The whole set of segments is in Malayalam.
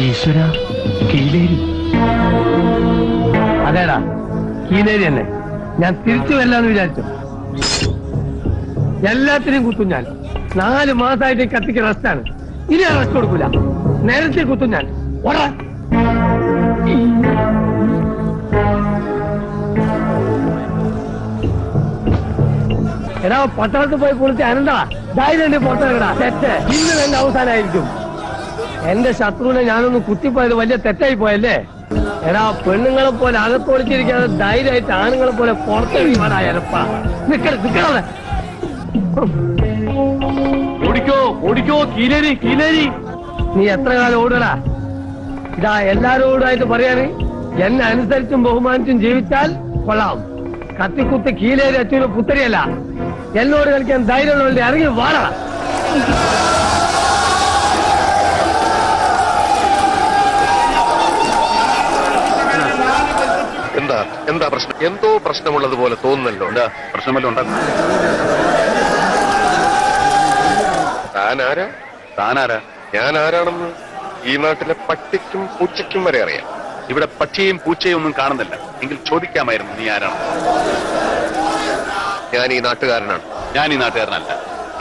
ഈശ്വര കീലേരി അതേടാ കീലേരി തന്നെ ഞാൻ തിരിച്ചു വരില്ലാന്ന് വിചാരിച്ചു. എല്ലാത്തിനെയും കുത്തും ഞാൻ. നാല് മാസമായിട്ട് കത്തിക്ക് റെസ്റ്റാണ് ഇനി റെസ്റ്റ് കൊടുക്കൂല. നേരത്തെ കുത്തും ഞാൻ. ഓടാ. എടാ പട്ടണത്തിൽ പോയി കുളിച്ച് അനന്താ ധൈര്യം എടുക്കടാ തെറ്റ്. ഇന്ന് എന്റെ അവസാനമായിരിക്കും. എന്റെ ശത്രുവിനെ ഞാനൊന്ന് കുത്തിപ്പോയത് വലിയ തെറ്റായി പോയല്ലേ? എടാ പെണ്ണുങ്ങളെ പോലെ അകത്തൊളിച്ചിരിക്കാതെ ധൈര്യമായിട്ട് ആണുങ്ങളെ പോലെ പുറത്തെഴുതിമാരായപ്പാ നിക്കട നിക്കണത് ഓടിക്കോ ഓടിക്കോ കീലേരി കീലേരി. നീ എത്ര കാലം ഓടടാ ഇതാ എല്ലാരോടായിട്ട് പറയാണ്. എന്നെ അനുസരിച്ചും ബഹുമാനിച്ചും ജീവിച്ചാൽ കൊള്ളാം. കത്തിക്കുത്തി കീലേരി അച്ഛനും പുത്തരിയല്ല എന്നോട് കളിക്കാൻ ധൈര്യമുള്ളവരുടെ ഇറങ്ങി വാടാ. എന്താ? എന്താ പ്രശ്നം? എന്തോ പ്രശ്നമുള്ളതുപോലെ തോന്നുന്നല്ലോ. എന്താ? പ്രശ്നമല്ലോ ഉണ്ടാക്കും താൻ ആരാ താനാരാ? ഞാൻ ആരാണെന്ന് ഈ നാട്ടിലെ പട്ടിക്കും പൂച്ചയ്ക്കും വരെ അറിയാം. ഇവിടെ പക്ഷിയും പൂച്ചയും ഒന്നും കാണുന്നില്ല. എങ്കിൽ ചോദിക്കാമായിരുന്നു നീ ആരാണ് ഞാൻ ഈ നാട്ടുകാരനാണ്. ഞാൻ ഈ നാട്ടുകാരനല്ല.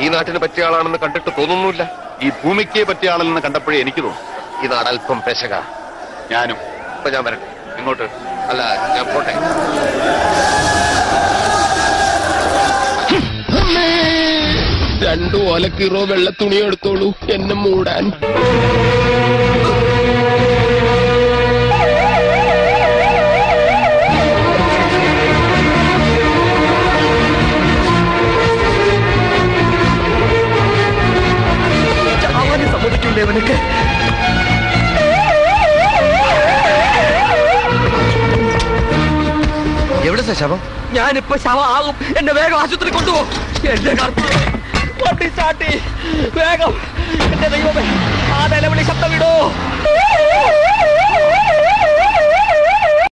ഈ നാട്ടിന് പറ്റിയ ആളാണെന്ന് കണ്ടിട്ട് തോന്നുന്നില്ല ഈ ഭൂമിക്ക് പറ്റിയ ആളല്ലെന്ന് കണ്ടപ്പോഴേ എനിക്ക് തോന്നുന്നു ഈ നാട് അല്പം പെശക. ഞാനും. ഇപ്പൊ ഞാൻ വരട്ടെ. ഇങ്ങോട്ട്. അല്ല ഞാൻ പോട്ടെ. രണ്ടു ഓലക്കീറോ വെള്ള തുണി എടുത്തോളൂ എന്നെ മൂടാൻ. എവിടെ ശവം? ഞാനിപ്പോ ശവമാകും. എന്നെ വേഗം ആശുപത്രി കൊണ്ടുപോകും എന്റെ കർത്താവേ, വണ്ടി സ്റ്റാർട്ട് വേഗം. എന്റെ ദൈവമേ ആ നിലവിളി ശബ്ദം വിടോ.